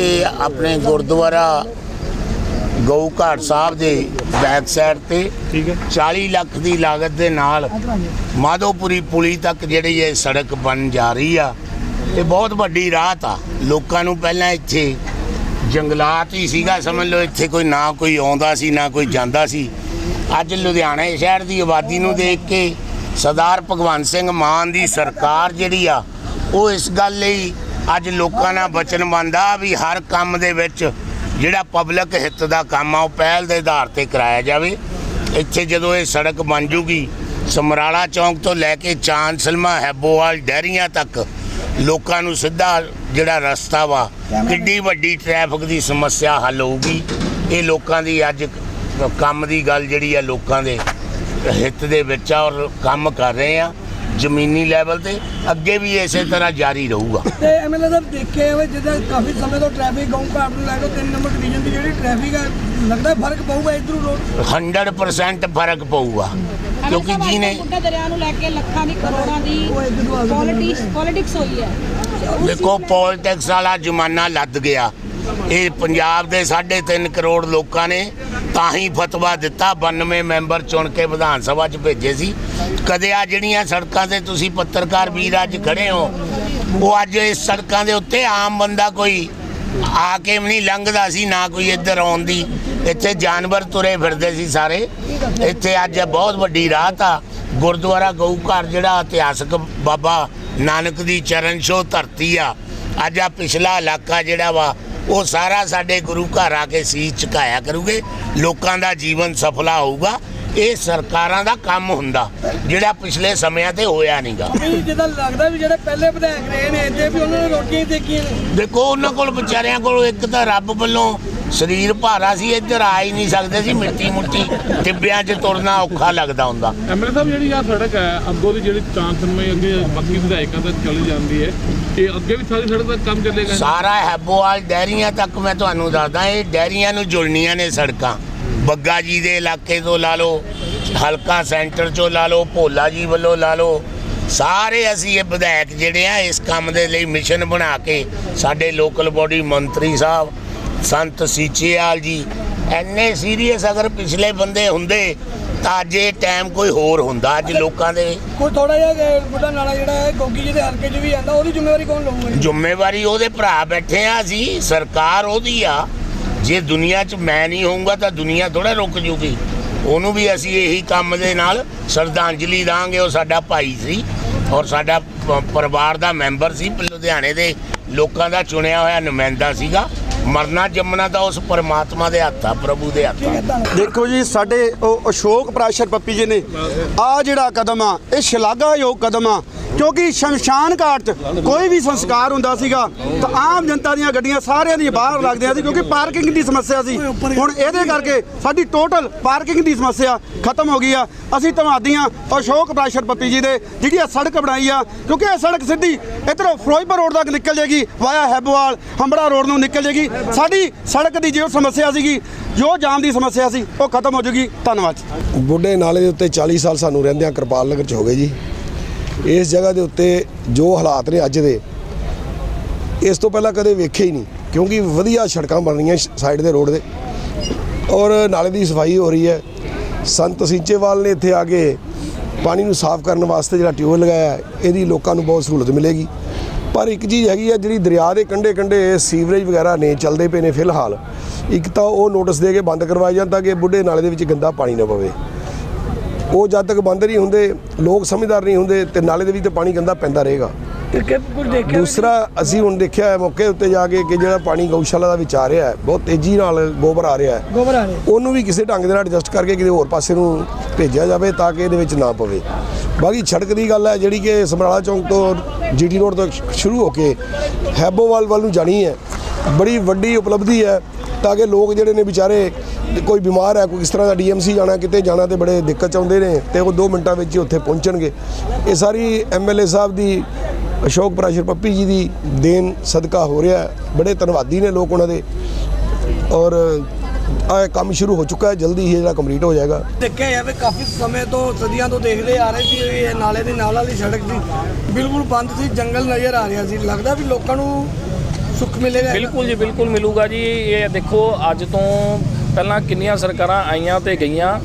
ਇਹ ਆਪਣੇ ਗੁਰਦੁਆਰਾ ਗਊ ਘਾਟ ਸਾਹਿਬ ਦੇ ਬੈਕ ਸਾਈਡ ਤੇ ਠੀਕ ਹੈ। 40 ਲੱਖ ਦੀ ਲਾਗਤ ਦੇ ਨਾਲ ਮਾਧੋਪੁਰੀ ਪੁਲੀ ਤੱਕ ਜਿਹੜੀ ਇਹ ਸੜਕ ਬਣ ਜਾ ਰਹੀ ਆ ਇਹ ਬਹੁਤ ਵੱਡੀ ਰਾਹਤ ਆ। ਲੋਕਾਂ ਨੂੰ ਪਹਿਲਾਂ ਇੱਥੇ ਜੰਗਲਾਤ ਹੀ ਸੀਗਾ ਸਮਝ ਲਓ ਇੱਥੇ ਕੋਈ ਨਾ ਕੋਈ ਆਉਂਦਾ ਸੀ ਨਾ ਕੋਈ ਜਾਂਦਾ ਸੀ। ਅੱਜ ਲੁਧਿਆਣਾ ਸ਼ਹਿਰ ਦੀ ਆਬਾਦੀ ਨੂੰ ਦੇਖ ਕੇ ਸਰਦਾਰ ਭਗਵੰਤ ਸਿੰਘ ਮਾਨ ਦੀ ਸਰਕਾਰ ਜਿਹੜੀ ਆ ਉਹ ਇਸ ਗੱਲ ਲਈ ਅੱਜ ਲੋਕਾਂ ਨਾਲ ਵਚਨਬੰਦ ਆ ਵੀ ਹਰ ਕੰਮ ਦੇ ਵਿੱਚ ਜਿਹੜਾ ਪਬਲਿਕ ਹਿੱਤ ਦਾ ਕੰਮ ਆ, ਉਹ ਪਹਿਲ ਦੇ ਆਧਾਰ ਤੇ ਕਰਾਇਆ ਜਾਵੇ। ਇੱਥੇ ਜਦੋਂ ਇਹ ਸੜਕ ਬਣ ਜੂਗੀ, ਸਮਰਾਲਾ ਚੌਂਕ ਤੋਂ ਲੈ ਕੇ ਚਾਂਦ ਸਲਮਾ ਹੈਬੋਵਾਲ, ਡੈਰੀਆਂ ਤੱਕ ਲੋਕਾਂ ਨੂੰ ਸਿੱਧਾ ਜਿਹੜਾ ਰਸਤਾ ਵਾ, ਕਿੱਡੀ ਵੱਡੀ ਟ੍ਰੈਫਿਕ ਦੀ ਸਮੱਸਿਆ ਹੱਲ ਹੋਊਗੀ। ਇਹ ਲੋਕਾਂ ਦੀ ਅੱਜ ਕੰਮ ਦੀ ਗੱਲ ਜਿਹੜੀ ਆ, ਲੋਕਾਂ ਦੇ ਹਿੱਤ ਦੇ ਵਿੱਚ ਆ ਔਰ ਕੰਮ ਕਰ ਰਹੇ ਆ। ਜ਼ਮੀਨੀ ਲੈਵਲ ਤੇ ਅੱਗੇ ਵੀ ਇਸੇ ਤਰ੍ਹਾਂ ਜਾਰੀ ਰਹੂਗਾ। ਤੇ ਐਮਐਲਏ ਸਾਹਿਬ ਦੇਖਿਆ ਹੋਵੇ ਜਿੱਦਾਂ ਕਾਫੀ ਸਮੇਂ ਤੋਂ ਟ੍ਰੈਫਿਕ ਗਾਉਂ ਘਾਟ ਨੂੰ ਲੈ ਕੇ 3 ਨੰਬਰ ਡਿਵੀਜ਼ਨ ਦੀ ਜਿਹੜੀ ਟ੍ਰੈਫਿਕ ਹੈ ਲੱਗਦਾ ਫ਼ਰਕ ਪਊਗਾ ਇਧਰੋਂ ਰੋਡ 100% ਫ਼ਰਕ ਪਊਗਾ। ਕਿਉਂਕਿ ਜਿਹਨੇ ਬੁੱਢਾ ਦਰਿਆ ਨੂੰ ਲੈ ਕੇ ਲੱਖਾਂ ਦੀ ਕਰੋੜਾਂ ਦੀ ਪੋਲਿਟਿਕਸ ਪੋਲਿਟਿਕਸ ਹੋਈ ਹੈ। ਦੇਖੋ ਪੋਲਿਟਿਕਸ ਵਾਲਾ ਜ਼ਮਾਨਾ ਲੱਦ ਗਿਆ। ਇਹ ਪੰਜਾਬ ਦੇ 3.5 ਕਰੋੜ ਲੋਕਾਂ ਨੇ ਤਾਂ ਹੀ ਫਤਵਾ ਦਿੱਤਾ। 92 ਮੈਂਬਰ ਚੁਣ ਕੇ ਵਿਧਾਨ ਸਭਾ 'ਚ ਭੇਜੇ ਸੀ। ਕਦੇ ਆ ਜਿਹੜੀਆਂ ਸੜਕਾਂ ਤੇ ਤੁਸੀਂ ਪੱਤਰਕਾਰ ਵੀਰ ਅੱਜ ਖੜੇ ਹੋ, ਉਹ ਅੱਜ ਇਸ ਸੜਕਾਂ ਦੇ ਉੱਤੇ ਆਮ ਬੰਦਾ ਕੋਈ ਆ ਕੇ ਵੀ ਨਹੀਂ ਲੰਘਦਾ ਸੀ, ਨਾ ਕੋਈ ਇੱਧਰ ਆਉਣ ਦੀ। ਇੱਥੇ ਜਾਨਵਰ ਤੁਰੇ ਫਿਰਦੇ ਸੀ ਸਾਰੇ। ਇੱਥੇ ਅੱਜ ਬਹੁਤ ਵੱਡੀ ਰਾਤ ਆ। ਗੁਰਦੁਆਰਾ ਗਊ ਘਰ ਜਿਹੜਾ ਇਤਿਹਾਸਕ ਬਾਬਾ ਨਾਨਕ ਦੀ ਚਰਨ ਛੋਹ ਧਰਤੀ ਆ। ਅੱਜ ਆ ਪਿਛਲਾ ਇਲਾਕਾ ਜਿਹੜਾ ਵਾ ਉਹ ਸਾਰਾ ਸਾਡੇ ਗੁਰੂ ਘਰ ਆ ਕੇ ਸੀਸ ਝੁਕਾਇਆ ਕਰੂਗੇ ਲੋਕਾਂ ਦਾ ਜੀਵਨ ਸਫਲਾ ਹੋਊਗਾ ਇਹ ਸਰਕਾਰਾਂ ਦਾ ਕੰਮ ਹੁੰਦਾ ਜਿਹੜਾ ਪਿਛਲੇ ਸਮਿਆਂ ਤੇ ਹੋਇਆ ਨਹੀਂਗਾ ਨਹੀਂ ਜਿੱਦਾਂ ਲੱਗਦਾ ਵੀ ਜਿਹੜੇ ਪਹਿਲੇ ਵਿਧਾਇਕ ਰਹੇ ਨੇ ਇੱਥੇ ਵੀ ਉਹਨਾਂ ਨੇ ਰੋਟੀਆਂ ਹੀ ਦੇਖੀਆਂ ਨੇ। ਦੇਖੋ ਉਹਨਾਂ ਕੋਲ ਵਿਚਾਰਿਆਂ ਕੋਲ ਇੱਕ ਤਾਂ ਰੱਬ ਵੱਲੋਂ ਸਰੀਰ ਭਾਰਾ ਸੀ ਇੱਧਰ ਆ ਹੀ ਨਹੀਂ ਸਕਦੇ ਸੀ ਮਿੱਟੀ ਮੁੱਟੀ ਟਿੱਬਿਆਂ 'ਚ ਤੁਰਨਾ ਔਖਾ ਲੱਗਦਾ ਹੁੰਦਾ। ਐਮਐਲਏ ਸਾਹਿਬ ਜਿਹੜੀ ਆ ਸੜਕ ਹੈ ਅੱਗੋਂ ਦੀ ਜਿਹੜੀ ਚਾਂਸਨਮਈ ਅੱਗੇ ਬਾਕੀ ਵਿਧਾਇਕਾਂ ਤੱਕ ਚਲੀ ਜਾਂਦੀ ਹੈ ਇਹ ਅੱਗੇ ਵੀ ਸਾਰੀ ਸੜਕ ਦਾ ਕੰਮ ਚੱਲੇਗਾ? ਸਾਰਾ ਹੈਬੋਵਾਲ ਡੈਰੀਆਂ ਤੱਕ ਮੈਂ ਤੁਹਾਨੂੰ ਦੱਸਦਾ ਇਹ ਡੈਰੀਆਂ ਨੂੰ ਜੁੜਨੀਆਂ ਨੇ ਸੜਕਾਂ। ਬੱਗਾ ਜੀ ਦੇ ਇਲਾਕੇ ਤੋਂ ਲਾ ਲਓ ਹਲਕਾ ਸੈਂਟਰ ਚੋਂ ਲਾ ਲਓ ਭੋਲਾ ਜੀ ਵੱਲੋਂ ਲਾ ਲਓ ਸਾਰੇ ਅਸੀਂ ਇਹ ਵਿਧਾਇਕ ਜਿਹੜੇ ਆ ਇਸ ਕੰਮ ਦੇ ਲਈ ਮਿਸ਼ਨ ਬਣਾ ਕੇ ਸਾਡੇ ਲੋਕਲ ਬੋਡੀ ਮੰਤਰੀ ਸਾਹਿਬ ਸੰਤ ਸੀਚੇਵਾਲ ਜੀ ਐਨੇ ਸੀਰੀਅਸ ਅਗਰ ਪਿਛਲੇ ਬੰਦੇ ਹੁੰਦੇ ਤਾਂ ਅੱਜ ਇਹ ਟਾਈਮ ਕੋਈ ਹੋਰ ਹੁੰਦਾ ਅੱਜ ਲੋਕਾਂ ਦੇ ਕੋਈ ਥੋੜਾ ਜਿਹਾ ਬੁੱਢਾ ਨਾਲਾ ਜਿਹੜਾ ਹੈ ਗੋਗੀ ਜੀ ਦੇ ਹਲਕੇ 'ਚ ਵੀ ਆਂਦਾ ਉਹਦੀ ਜ਼ਿੰਮੇਵਾਰੀ ਕੌਣ ਲਊਗਾ? ਜ਼ਿੰਮੇਵਾਰੀ ਉਹਦੇ ਭਰਾ ਬੈਠੇ ਆ ਅਸੀਂ ਸਰਕਾਰ ਉਹਦੀ ਆ। ਜੇ ਦੁਨੀਆ 'ਚ ਮੈਂ ਨਹੀਂ ਹੋਊਂਗਾ ਤਾਂ ਦੁਨੀਆ ਥੋੜਾ ਰੁਕ ਜੂਗੀ। ਉਹਨੂੰ ਵੀ ਅਸੀਂ ਇਹੀ ਕੰਮ ਦੇ ਨਾਲ ਸ਼ਰਧਾਂਜਲੀ ਦਾਂਗੇ ਉਹ ਸਾਡਾ ਭਾਈ ਸੀ ਔਰ ਸਾਡਾ ਪਰਿਵਾਰ ਦਾ ਮੈਂਬਰ ਸੀ ਲੁਧਿਆਣੇ ਦੇ ਲੋਕਾਂ ਦਾ ਚੁਣਿਆ ਹੋਇਆ ਨੁਮਾਇੰਦਾ ਸੀਗਾ। ਮਰਨਾ ਜੰਮਣਾ ਤਾਂ ਉਸ ਪਰਮਾਤਮਾ ਦੇ ਹੱਥ ਆ, ਪ੍ਰਭੂ ਦੇ ਹੱਥ ਆ। ਦੇਖੋ ਜੀ, ਸਾਡੇ ਉਹ ਅਸ਼ੋਕ ਪ੍ਰਾਸ਼ਰ ਪੱਪੀ ਜੀ ਨੇ ਆ ਜਿਹੜਾ ਕਦਮ ਆ, ਇਹ ਸ਼ਲਾਘਾਯੋਗ ਕਦਮ ਆ। ਕਿਉਂਕਿ ਸ਼ਮਸ਼ਾਨ ਘਾਟ 'ਚ ਕੋਈ ਵੀ ਸੰਸਕਾਰ ਹੁੰਦਾ ਸੀਗਾ, ਤਾਂ ਆਮ ਜਨਤਾ ਦੀਆਂ ਗੱਡੀਆਂ ਸਾਰਿਆਂ ਦੀਆਂ ਬਾਹਰ ਲੱਗਦੀਆਂ ਸੀ ਕਿਉਂਕਿ ਪਾਰਕਿੰਗ ਦੀ ਸਮੱਸਿਆ ਸੀ। ਹੁਣ ਇਹਦੇ ਕਰਕੇ ਸਾਡੀ ਟੋਟਲ ਪਾਰਕਿੰਗ ਦੀ ਸਮੱਸਿਆ ਖਤਮ ਹੋ ਗਈ ਆ। ਅਸੀਂ ਧੰਨਵਾਦੀ ਹਾਂ ਅਸ਼ੋਕ ਪ੍ਰਾਸ਼ਰ ਪੱਪੀ ਜੀ ਦੇ, ਜਿਹੜੀ ਇਹ ਸੜਕ ਬਣਾਈ ਆ, ਕਿਉਂਕਿ ਇਹ ਸੜਕ ਸਿੱਧੀ ਇੱਧਰੋਂ ਫਿਰੋਜ਼ਪੁਰ ਰੋਡ ਤੱਕ ਨਿਕਲ ਜਾਏਗੀ, ਵਾਇਆ ਹੈਬਵਾਲ, ਹੰਬੜਾ ਰੋਡ ਨੂੰ ਨਿਕਲ ਜਾਏਗੀ। ਸਾਡੀ ਸੜਕ ਦੀ ਜੋ ਸਮੱਸਿਆ ਸੀਗੀ, ਜੋ ਜਾਮ ਦੀ ਸਮੱਸਿਆ ਸੀ, ਉਹ ਖਤਮ ਹੋ ਜਾਊਗੀ ਧੰਨਵਾਦ ਬੁੱਢੇ ਨਾਲੇ ਦੇ ਉੱਤੇ 40 ਸਾਲ ਸਾਨੂੰ ਰਹਿੰਦਿਆਂ ਕਿਰਪਾਲ ਨਗਰ ਚ ਹੋ ਗਏ ਜੀ। ਇਸ ਜਗ੍ਹਾ ਦੇ ਉੱਤੇ ਜੋ ਹਾਲਾਤ ਨੇ ਅੱਜ ਦੇ, ਇਸ ਤੋਂ ਪਹਿਲਾਂ ਕਦੇ ਵੇਖੇ ਹੀ ਨਹੀਂ, ਕਿਉਂਕਿ ਵਧੀਆ ਸੜਕਾਂ ਬਣ ਰਹੀਆਂ ਸਾਈਡ ਦੇ ਰੋਡ ਦੇ। ਔਰ ਨਾਲੇ ਦੀ ਸਫ਼ਾਈ ਹੋ ਰਹੀ ਹੈ। ਸੰਤ ਸਿੰਚੇਵਾਲ ਨੇ ਇੱਥੇ ਆ ਕੇ ਪਾਣੀ ਨੂੰ ਸਾਫ਼ ਕਰਨ ਵਾਸਤੇ ਜਿਹੜਾ ਟਿਊਬ ਲਗਾਇਆ ਇਹਦੀ ਲੋਕਾਂ ਨੂੰ ਬਹੁਤ ਸਹੂਲਤ ਮਿਲੇਗੀ। ਪਰ ਇੱਕ ਚੀਜ਼ ਹੈਗੀ ਆ ਜਿਹੜੀ ਦਰਿਆ ਦੇ ਕੰਢੇ ਕੰਢੇ ਸੀਵਰੇਜ ਵਗੈਰਾ ਨੇ, ਚੱਲਦੇ ਪਏ ਨੇ ਫਿਲਹਾਲ, ਇੱਕ ਤਾਂ ਉਹ ਨੋਟਿਸ ਦੇ ਕੇ ਬੰਦ ਕਰਵਾਇਆ ਜਾਂਦਾ ਕਿ ਬੁੱਢੇ ਨਾਲੇ ਦੇ ਵਿੱਚ ਗੰਦਾ ਪਾਣੀ ਨਾ ਪਵੇ। ਉਹ ਜਦ ਤੱਕ ਬੰਦ ਨਹੀਂ ਹੁੰਦੇ ਲੋਕ ਸਮਝਦਾਰ ਨਹੀਂ ਹੁੰਦੇ ਤੇ ਨਾਲੇ ਦੇ ਵਿੱਚ ਤਾਂ ਪਾਣੀ ਗੰਦਾ ਪੈਂਦਾ ਰਹੇਗਾ। ਦੂਸਰਾ ਅਸੀਂ ਹੁਣ ਦੇਖਿਆ ਹੈ ਮੌਕੇ ਉੱਤੇ ਜਾ ਕੇ ਕਿ ਜਿਹੜਾ ਪਾਣੀ ਗਊਸ਼ਾਲਾ ਦਾ ਵਿੱਚ ਆ ਰਿਹਾ ਹੈ ਬਹੁਤ ਤੇਜ਼ੀ ਨਾਲ ਗੋਬਰ ਆ ਰਿਹਾ ਹੈ। ਗੋਬਰ ਆ ਰਹੇ ਉਹਨੂੰ ਵੀ ਕਿਸੇ ਢੰਗ ਦੇ ਨਾਲ ਐਡਜਸਟ ਕਰਕੇ ਕਿਤੇ ਹੋਰ ਪਾਸੇ ਨੂੰ ਭੇਜਿਆ ਜਾਵੇ ਤਾਂ ਕਿ ਇਹਦੇ ਵਿੱਚ ਨਾ ਪਵੇ। ਬਾਕੀ ਸੜਕ ਦੀ ਗੱਲ ਹੈ ਜਿਹੜੀ ਕਿ ਸਮਰਾਲਾ ਚੌਂਕ ਤੋਂ ਜੀਟੀ ਰੋਡ ਤੋਂ ਸ਼ੁਰੂ ਹੋ ਕੇ ਹੈਬੋਵਾਲ ਵੱਲ ਨੂੰ ਜਾਣੀ ਹੈ। ਬੜੀ ਵੱਡੀ ਉਪਲਬਧੀ ਹੈ। ਤਾਂ ਕਿ ਲੋਕ ਜਿਹੜੇ ਨੇ ਵਿਚਾਰੇ ਕੋਈ ਬਿਮਾਰ ਹੈ, ਕੋਈ ਕਿਸ ਤਰ੍ਹਾਂ ਦਾ ਡੀਐਮਸੀ ਜਾਣਾ, ਕਿਤੇ ਜਾਣਾ ਤੇ ਬੜੇ ਦਿੱਕਤ ਚ ਆਉਂਦੇ ਨੇ ਤੇ ਉਹ 2 ਮਿੰਟਾਂ ਵਿੱਚ ਹੀ ਉੱਥੇ ਪਹੁੰਚਣਗੇ। ਇਹ ਸਾਰੀ ਐਮਐਲਏ ਸਾਹਿਬ ਦੀ, ਅਸ਼ੋਕ ਪ੍ਰਾਸ਼ਰ ਪੱਪੀ ਜੀ ਦੀ ਦੇਨ ਸਦਕਾ ਹੋ ਰਿਹਾ ਬੜੇ ਧੰਨਵਾਦੀ ਨੇ ਲੋਕ ਉਹਨਾਂ ਦੇ। ਔਰ ਆ ਕੰਮ ਸ਼ੁਰੂ ਹੋ ਚੁੱਕਾ ਹੈ, ਜਲਦੀ ਹੀ ਇਹ ਜਿਹੜਾ ਕੰਪਲੀਟ ਹੋ ਜਾਏਗਾ। ਦੇਖਿਆ ਜਾਵੇ, ਕਾਫੀ ਸਮੇਂ ਤੋਂ ਸਦੀਆਂ ਤੋਂ ਦੇਖਦੇ ਆ ਰਹੇ ਸੀ, ਇਹ ਨਾਲੇ ਦੇ ਨਾਲ ਵਾਲੀ ਸੜਕ ਸੀ ਬਿਲਕੁਲ ਬੰਦ ਸੀ, ਜੰਗਲ ਨਜ਼ਰ ਆ ਰਿਹਾ ਸੀ। ਲੱਗਦਾ ਵੀ ਲੋਕਾਂ ਨੂੰ ਸੁੱਖ ਮਿਲੇਗਾ? ਬਿਲਕੁਲ ਜੀ ਬਿਲਕੁਲ ਮਿਲੂਗਾ ਜੀ। ਇਹ ਦੇਖੋ ਅੱਜ ਤੋਂ ਪਹਿਲਾਂ ਕਿੰਨੀਆਂ ਸਰਕਾਰਾਂ ਆਈਆਂ ਤੇ ਗਈਆਂ।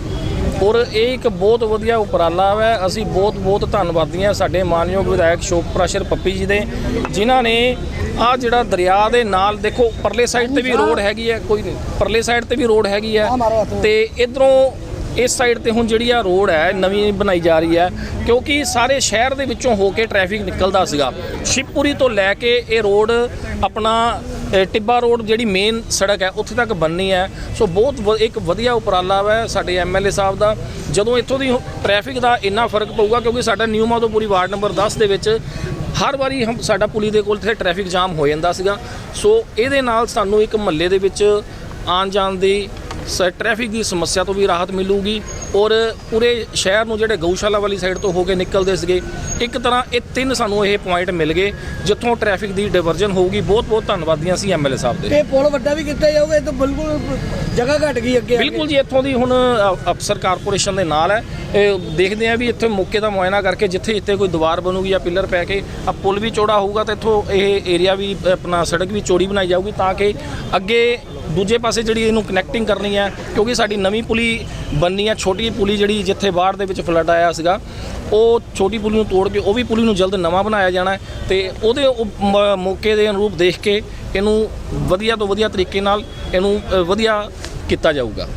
ਔਰ ਇਹ ਇੱਕ ਬਹੁਤ ਵਧੀਆ ਉਪਰਾਲਾ ਹੈ ਅਸੀਂ ਬਹੁਤ ਬਹੁਤ ਧੰਨਵਾਦੀ ਹਾਂ ਸਾਡੇ ਮਾਨਯੋਗ ਵਿਧਾਇਕ ਸ਼ੋਕ ਪ੍ਰਸ਼ਰ ਪੱਪੀ ਜੀ ਦੇ ਜਿਨ੍ਹਾਂ ਨੇ ਆ ਜਿਹੜਾ ਦਰਿਆ ਦੇ ਨਾਲ ਦੇਖੋ ਪਰਲੇ ਸਾਈਡ ਤੇ ਵੀ ਰੋਡ ਹੈਗੀ ਹੈ ਕੋਈ ਨਹੀਂ। ਪਰਲੇ ਸਾਈਡ ਤੇ ਵੀ ਰੋਡ ਹੈਗੀ ਹੈ ਤੇ ਇਧਰੋਂ ਇਸ ਸਾਈਡ ਤੇ ਹੁਣ ਜਿਹੜੀ ਆ ਰੋਡ ਹੈ, ਨਵੀਂ ਬਣਾਈ ਜਾ ਰਹੀ ਹੈ, ਕਿਉਂਕਿ ਸਾਰੇ ਸ਼ਹਿਰ ਦੇ ਵਿੱਚੋਂ ਹੋ ਕੇ ਟ੍ਰੈਫਿਕ ਨਿਕਲਦਾ ਸੀਗਾ। ਸ਼ਿਵਪੁਰੀ ਤੋਂ ਲੈ ਕੇ ਇਹ ਰੋਡ, ਆਪਣਾ ਟਿੱਬਾ ਰੋਡ ਜਿਹੜੀ ਮੇਨ ਸੜਕ ਹੈ, ਉੱਥੇ ਤੱਕ ਬਣਨੀ ਹੈ। ਸੋ ਬਹੁਤ ਵ- ਇੱਕ ਵਧੀਆ ਉਪਰਾਲਾ ਹੈ ਸਾਡੇ ਐਮਐਲਏ ਸਾਹਿਬ ਦਾ। ਜਦੋਂ ਇੱਥੋਂ ਦੀ ਟ੍ਰੈਫਿਕ ਦਾ ਇੰਨਾ ਫ਼ਰਕ ਪਊਗਾ, ਕਿਉਂਕਿ ਸਾਡਾ ਨਿਊ ਮਾਧੋਪੁਰੀ ਵਾਰਡ ਨੰਬਰ 10 ਦੇ ਵਿੱਚ ਹਰ ਵਾਰੀ ਹਮ, ਸਾਡਾ ਪੁਲੀ ਦੇ ਕੋਲ ਤੇ ਟ੍ਰੈਫਿਕ ਜਾਮ ਹੋ ਜਾਂਦਾ ਸੀਗਾ। ਸੋ ਇਹਦੇ ਨਾਲ ਸਾਨੂੰ ਇੱਕ ਮਹੱਲੇ ਦੇ ਵਿੱਚ ਆਉਣ ਜਾਣ ਦੀ ਟ੍ਰੈਫਿਕ ਦੀ ਸਮੱਸਿਆ ਤੋਂ ਵੀ ਰਾਹਤ ਮਿਲੂਗੀ ਔਰ ਪੂਰੇ ਸ਼ਹਿਰ ਨੂੰ ਜਿਹੜੇ ਗਊਸ਼ਾਲਾ ਵਾਲੀ ਸਾਈਡ ਤੋਂ ਹੋ ਕੇ ਨਿਕਲਦੇ ਸੀਗੇ ਇੱਕ ਤਰ੍ਹਾਂ ਇਹ ਤਿੰਨ ਸਾਨੂੰ ਇਹ ਪੁਆਇੰਟ ਮਿਲ ਗਏ ਜਿੱਥੋਂ ਟ੍ਰੈਫਿਕ ਦੀ ਡਿਵਰਜਨ ਹੋਊਗੀ। ਬਹੁਤ ਬਹੁਤ ਧੰਨਵਾਦੀਆਂ ਸੀ ਐਮਐਲਏ ਸਾਹਿਬ ਦੇ। ਤੇ ਪੁਲ ਵੱਡਾ ਵੀ ਕੀਤਾ ਜਾਊਗਾ ਇਹ ਤਾਂ ਬਿਲਕੁਲ ਜਗ੍ਹਾ ਘਟ ਗਈ ਅੱਗੇ ਬਿਲਕੁਲ ਜੀ ਇੱਥੋਂ ਦੀ ਹੁਣ ਅਫਸਰ ਕਾਰਪੋਰੇਸ਼ਨ ਦੇ ਨਾਲ ਹੈ। ਇਹ ਦੇਖਦੇ ਆ ਵੀ ਇੱਥੇ ਮੌਕੇ ਦਾ ਮੁਆਇਨਾ ਕਰਕੇ ਜਿੱਥੇ ਜਿੱਥੇ ਕੋਈ ਦੀਵਾਰ ਬਣੂਗੀ ਜਾਂ ਪਿੱਲਰ ਪੈ ਕੇ ਆ ਪੁਲ ਵੀ ਚੌੜਾ ਹੋਊਗਾ ਤੇ ਇੱਥੋਂ ਇਹ ਏਰੀਆ ਵੀ ਆਪਣਾ ਸੜਕ ਵੀ ਚੌੜੀ ਬਣਾਈ ਜਾਊਗੀ ਤਾਂ ਕਿ ਅੱਗੇ ਦੂਜੇ ਪਾਸੇ ਜਿਹੜੀ ਇਹਨੂੰ ਕਨੈਕਟਿੰਗ ਕਰਨੀ ਹੈ, ਕਿਉਂਕਿ ਸਾਡੀ ਨਵੀਂ ਪੁਲੀ ਬਣਨੀ ਹੈ, ਛੋਟੀ ਪੁਲੀ ਜਿਹੜੀ ਜਿੱਥੇ ਬਾਹਰ ਦੇ ਵਿੱਚ ਫਲੱਡ ਆਇਆ ਸੀਗਾ, ਉਹ ਛੋਟੀ ਪੁਲੀ ਨੂੰ ਤੋੜ ਕੇ, ਉਹ ਵੀ ਪੁਲੀ ਨੂੰ ਜਲਦ ਨਵਾਂ ਬਣਾਇਆ ਜਾਣਾ ਹੈ ਤੇ ਉਹਦੇ ਉਹ ਮ- ਮੌਕੇ ਦੇ ਅਨੁਰੂਪ ਦੇਖ ਕੇ ਇਹਨੂੰ ਵਧੀਆ ਤੋਂ ਵਧੀਆ ਤਰੀਕੇ ਨਾਲ ਇਹਨੂੰ ਵਧੀਆ ਕੀਤਾ ਜਾਊਗਾ।